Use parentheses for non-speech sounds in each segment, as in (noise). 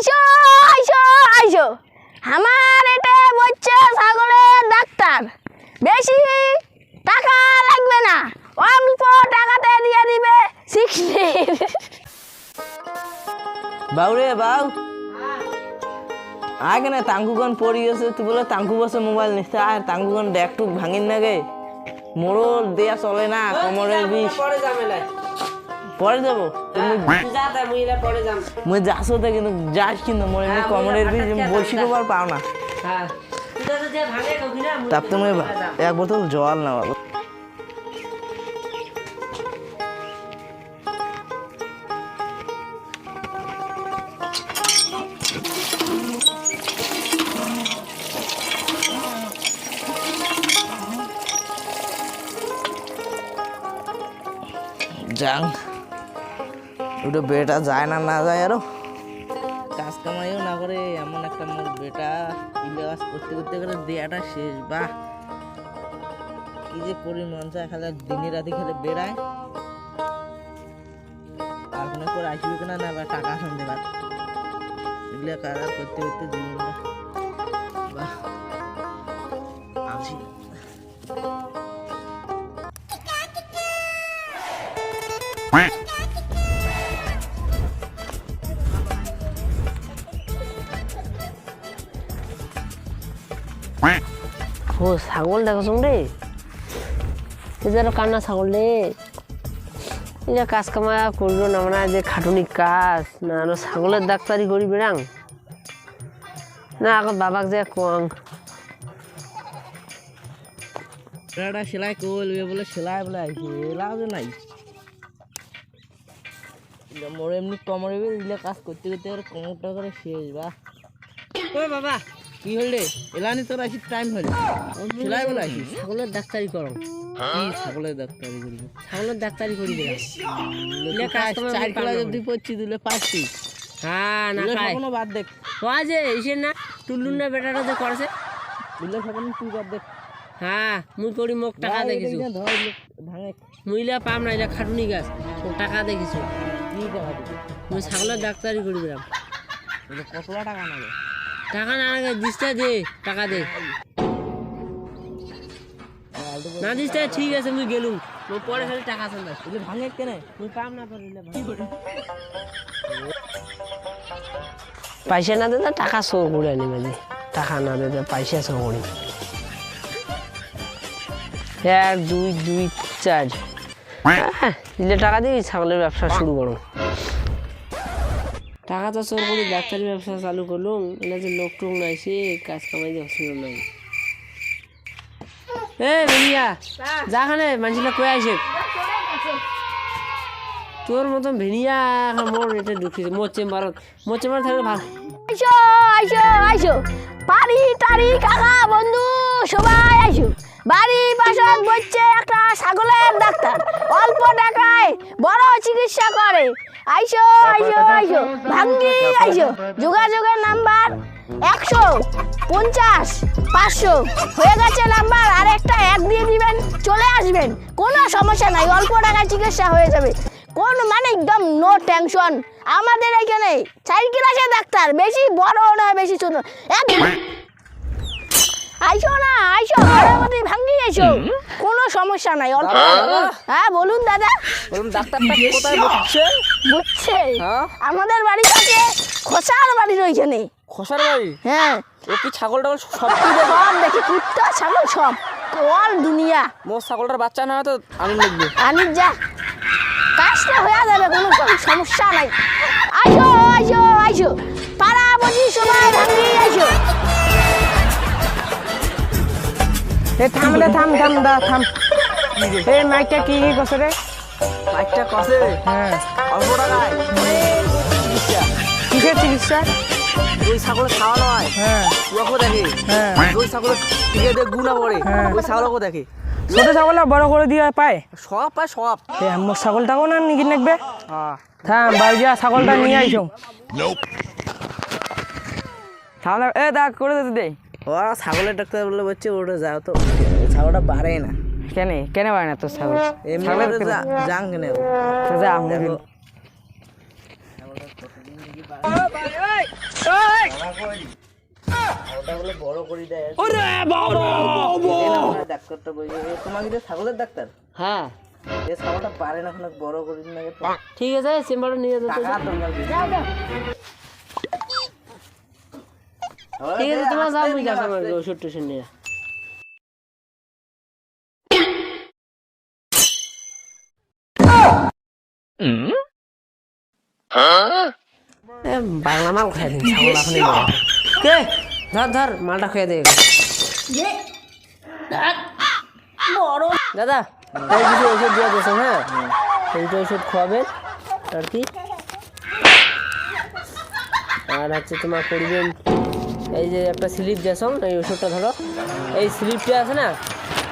আইসো আইসো আইসো। আমার এটা বলছে ছাগলের ডাক্তার। বেশি টাকা লাগবে না অল্প টাকাতে দিয়ে দিবে সিক্সটি বাউরে বাউ আগে না তাঙ্কুগন পড়ি গেছে তুই বলে তাঙ্কু বসে মোবাইল নিতে আর তাঙ্কুগন ডেক টুক ভাঙিন না গে মোড়ল দেয়া চলে না কোমরের বিষ। পরে যাবে। তুমি মুই মুই যাসো তো কিন্তু যাস কিন্তু মোর এমনি কোমরের বসি কবার পাও না। হ্যাঁ। তুই তো তুমি এক বোতল জল না বাবা। যাং ওটা বেটা যায় না না যায় আরও। কাজ কামাইও না করে এমন একটা মোর বেটা। ইলে কাজ করতে করতে করে দেয়াটা শেষ, বাহ। কি যে করি মন চায় খালি দিনে রাতে খেলে বেড়ায়। আর করে আসবে কিনা না, বা টাকা শুনতে পার এগুলো কাজ করতে করতে জীবনটা, বাহ। ও ছাগল দেখো রে যে কান্না ছাগল রে এই কাজ কামা করল না মানে যে খাটুনি কাজ না আরও ছাগলের ডাক্তারি করি বেড়াং না এখন বাবাক যে কং বেড়াটা সেলাই করবে বলে সেলাই বলে এলাও যে নাই মোর এমনি কমরে দিলে কাজ করতে করতে করে কোমরটা করে শেষ বাহ ও বাবা কি হলে এলানি তোর আসি টাইম হল। সেলাই বলে আসিস ছাগলের ডাক্তারি করো। ছাগলের ডাক্তারি করবি? ছাগলের ডাক্তারি করি চার কিলো যদি পড়ছি দিলে পাঁচটি হ্যাঁ না খাই সপনো বাদ দেখ। ও যে ইসের না টুল্লুর না বেটাটা যে করেছে। দিলে সপনো তুই বাদ দেখ। হ্যাঁ মুই করি মোক টাকা দেখিছো? মুইলা পাম না এটা খাটুনি গাছ মোক টাকা দেখিছো? কি টাকা মুই ছাগলের ডাক্তারি করি কতলা টাকা নেবে টাকা না লাগে দিসটা দে টাকা দে। না দিসটা ঠিক আছে মুই গেলুম। মুই পরে খালি টাকা দিলে ভাঙে কেনে? মুই পাম না পারিলে পয়সা না দিলে টাকা শো করে আনি মাঝে। টাকা না দিলে পয়সা শো করি এক দুই দুই চার। হ্যাঁ, দিলে টাকা দিই ছাগলের ব্যবসা শুরু করো। টাকা তো চোর করি ডাক্তারি ব্যবসা চালু করলুম এলে যে লোক টোক নাই, সে কাজ কামাই যে অসুবিধা নাই। এ ভেলিয়া যাখানে মানুষটা কয়ে আইসে তোর মতন এখন মোর এটা ঢুকিছে মোর চেম্বারত মোর চেম্বার থাকলে ভালো। আইসো আইসো আইসো পারি টারি কাকা, বন্ধু, সবাই আইসো বাড়ি পাশত বলছে একটা ছাগলের ডাক্তার। অল্প টাকায় বড় চিকিৎসা করে। আইসো আইসো আইসো। ভাঙ্গি, আইসো। যোগাযোগের নাম্বার একশো পঞ্চাশ, পাঁচশো। হয়ে গেছে নাম্বার আর একটা এক দিয়ে দিবেন, চলে আসবেন। কোনো সমস্যা নাই, অল্প টাকায় চিকিৎসা হয়ে যাবে। কোন মানে একদম নো টেনশন আমাদের এখানে সাইকেল আছে ডাক্তার, বেশি বড় নয় বেশি ছোট। আইসো না, আইসো ভাঙ্গি আইসো। সমস্যা নাই অল্প হ্যাঁ? বলুন দাদা। বলুন ডাক্তারটা কোথায় বসছে? বুঝছে হ্যাঁ? আমাদের বাড়ি থেকে খোসার বাড়ি ওইখানে খোসার বাড়ি? হ্যাঁ। ও কি ছাগল টাগল সব সব দেখি কুত্তা ছাগল সব। অল দুনিয়া। মোর ছাগলটার বাচ্চা না হয় তো আনন্দ লাগবে। আনি যা। কাজটা হয়ে যাবে কোনো সমস্যা নাই। আইসো আইসো আইসো। পাড়া বসি সবাই ভাঙ্গি আইসো। এ থাম রে থাম থাম দা থাম। এ মাইকটা কি কি কছে রে? মাইকটা কসে হ্যাঁ। অল্প টাকায়? চিকিৎসা কিসের চিকিৎসা? ওই খাওয়ানো হয়। হ্যাঁ। ওকে দেখে। হ্যাঁ। ওই ছাগলের টিকে দিয়ে গুণা পড়ে হ্যাঁ। ওই ছাগলকে দেখে। ছোট ছাগল বড় করে দিয়ে পায়? সব পায় সব। এ মোর ছাগলটাও না নিকি নেকবে হ্যাঁ। বাড়ি যা ছাগলটা নিয়ে আইসো তাহলে এ দা করে দিতে দে। ও ছাগলের ডাক্তার বলে বলছে ওটা যাও তো। ছাগলটা বাড়ে না। কেনে? কেনে পারে না। তোর ছাগল। তো যা আমি ছাগলের ডাক্তার? হ্যাঁ। ছাগলটা পারে না বড় করে দিন ঠিক আছে চেম্বারে নিয়ে। ঠিক আছে তোমার যাও ওষুধ টষুধ নিয়ে। বাংলা মাল খাই দিন ছাগল এখনই কে? ধর ধর মালটা খেয়ে দে দাদা এই কিছু ওষুধ দিয়ে দিয়েছেন হ্যাঁ? এইটা ওষুধ খাওয়াবেন আর কি? আর হচ্ছে তোমার করবেন এই যে একটা স্লিপ দিয়েছন এই ওষুধটা ধরো। এই স্লিপটা আছে না?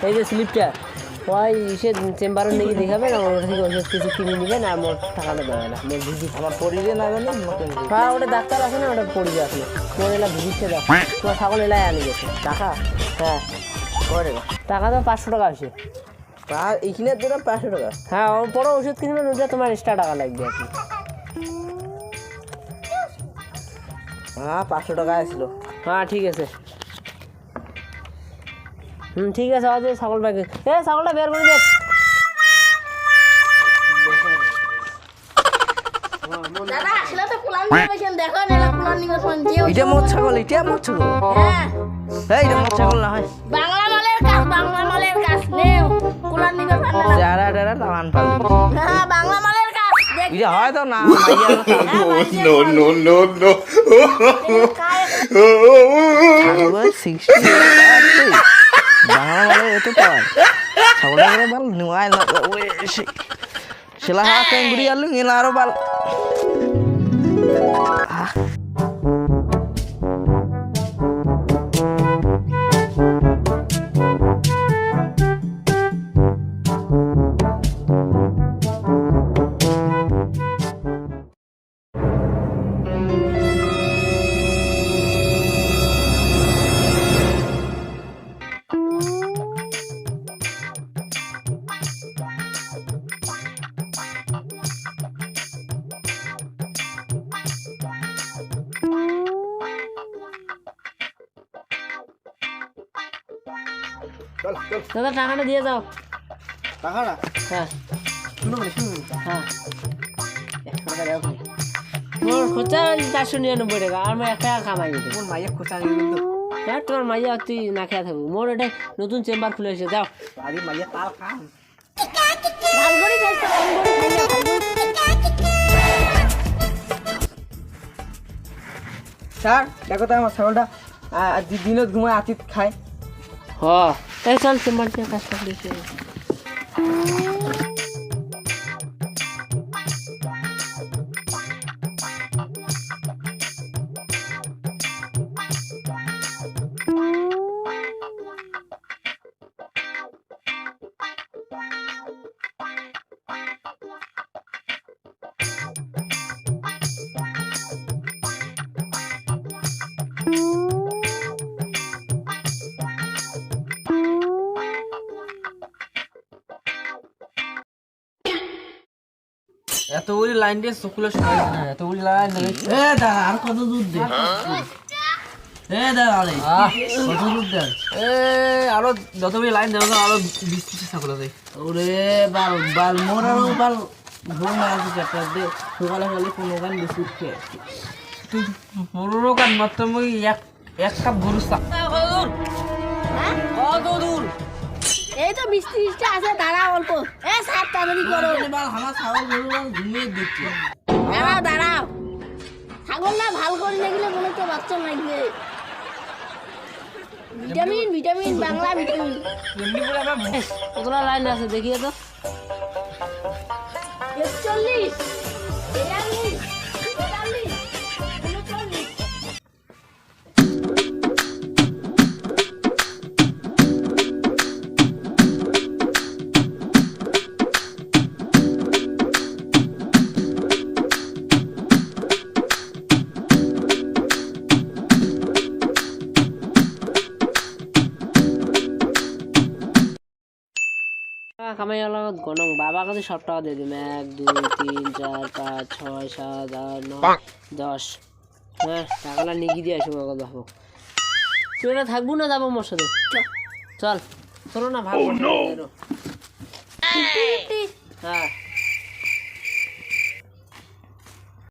এই যে স্লিপটা ওই সে চেম্বারে নিয়ে দেখাবেন ওটা থেকে ওষুধ কিছু কিনে নেবেন আর মোট টাকাটা দেবে না। মোট ভিজিট আমার পরিবে না জানি হ্যাঁ ওটা ডাক্তার আছে না ওটা পড়বে আপনি তোমার এলা ভিজিটটা দাও তোমার ছাগল এলাই আনি গেছে। টাকা? হ্যাঁ। করে টাকা? তো পাঁচশো টাকা আছে। তা এইখানে দিলে পাঁচশো টাকা? হ্যাঁ ওর পরে ওষুধ কিনবেন ওটা তোমার এক্সট্রা টাকা লাগবে আর কি। হ্যাঁ পাঁচশো টাকা আসলো হ্যাঁ ঠিক আছে। ঠিক আছে আজ ছাগলটাকে। এ সকলটা বের করে দেখ ছাগল না (laughs) (laughs) (laughs) Jangan itu kawan. Saudara gue bal, nuain lah. Silahkan yang gue dia lu ngilar bal. Ah. দাদা টাকাটা দিয়ে যাও। টাকাটা? হ্যাঁ। হ্যাঁ টাকা দেওয়া ভাই মোর খরচা চারশো নিরানব্বই টাকা আর আমি এক টাকা কামাই কোন মাইয়া খোঁচা হ্যাঁ তোমার মাইয়া তুই না খেয়ে থাকব। মোর এটা নতুন চেম্বার খুলে এসে যাও। আরে মাইয়া তাল খান স্যার দেখো তো আমার ছাগলটা। দিনত ঘুমায় আতিত খায়। হ এই চল চেম্বার দিয়ে কাজ করে এত বড়ি লাইন দিয়ে চকুলে শোনাই না এত বড়ি লাইন এ দাদা আর কত দুধ দে? এ দাদা রে কত দুধ দে? এ আরও যত বড়ি লাইন দেবো আরও বিশ পঁচিশ ছাগল আছে ওরে বাল বাল মোর আর বাল। ঘুম আছে চারটা দে সকালে সকালে কোনো গান বিস্কুট খেয়ে তুই বড় কান মাত্র মই এক এক কাপ গরু চা কত দূর? এই তো বিশ ত্রিশটা আছে দাঁড়া অল্প। এ সাত তাড়াতাড়ি করো। বাল আমার ছাগল গরু ঘুমিয়ে দিচ্ছে দাঁড়াও দাঁড়াও। ছাগল না ভালো করে লাগলে মনে তো বাচ্চা লাগবে ভিটামিন ভিটামিন বাংলা ভিটামিন। কতটা লাইন আছে দেখিয়ে তো একচল্লিশ। নগদ গণং। বাবা কাছে সব টাকা দিয়ে দিম এক দুই তিন চার পাঁচ ছয় সাত আট নয় দশ। হ্যাঁ টাকাটা নিগি দিয়ে আসো নগদ বাবু তুই এটা থাকব না যাব মোর সাথে? চল। চলো। না ভাবো oh, হ্যাঁ।